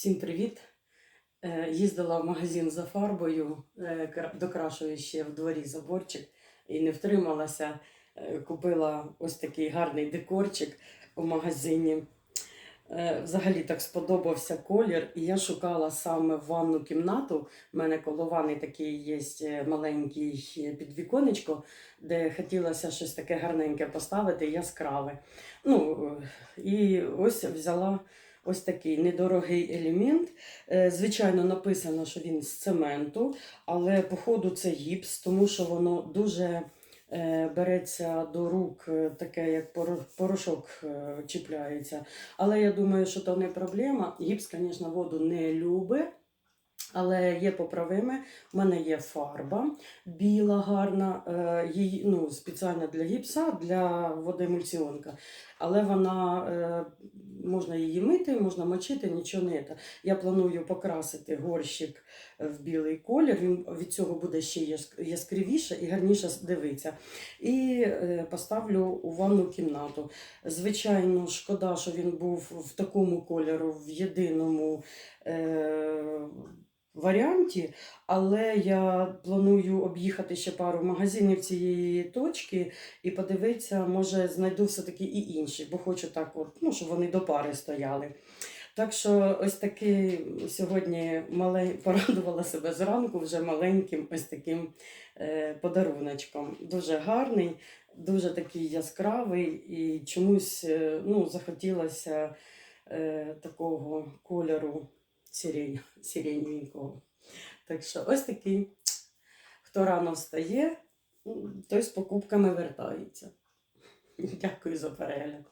Всім привіт! Е, Їздила в магазин за фарбою, е, докрашую ще в дворі заборчик і не втрималася. Е, Купила ось такий гарний декорчик у магазині. Взагалі так сподобався колір, і я шукала саме ванну кімнату. У мене коло ванни такий є маленький підвіконечко, де хотілося щось таке гарненьке поставити, яскраве. Ну, і ось взяла ось такий недорогий елемент. Е, Звичайно, написано, що він з цементу, але походу це гіпс, тому що воно дуже е, береться до рук, е, таке як порошок чіпляється. Але я думаю, що то не проблема. Гіпс, звісно, воду не любить. Але є поправими. У мене є фарба біла, гарна, е, її, ну, спеціально для гіпса, для водоемульсіонка. Але вона е, можна її мити, можна мочити, нічого не це. Я планую покрасити горщик в білий колір. Він від цього буде ще яск- яскравіше і гарніше дивитися. І е, поставлю у ванну кімнату. Звичайно, шкода, що він був в такому кольору, в єдиному. Варіанті, але я планую об'їхати ще пару магазинів цієї точки і подивитися, може знайду все-таки і інші, бо хочу так, от, ну, щоб вони до пари стояли. Так що ось такий сьогодні малень... порадувала себе зранку вже маленьким ось таким е, подаруночком. Дуже гарний, дуже такий яскравий і чомусь е, ну, захотілося е, такого кольору сирень, сиреневенького. Так що ось такий. Хто рано встає, той з покупками вертається. Дякую за перегляд.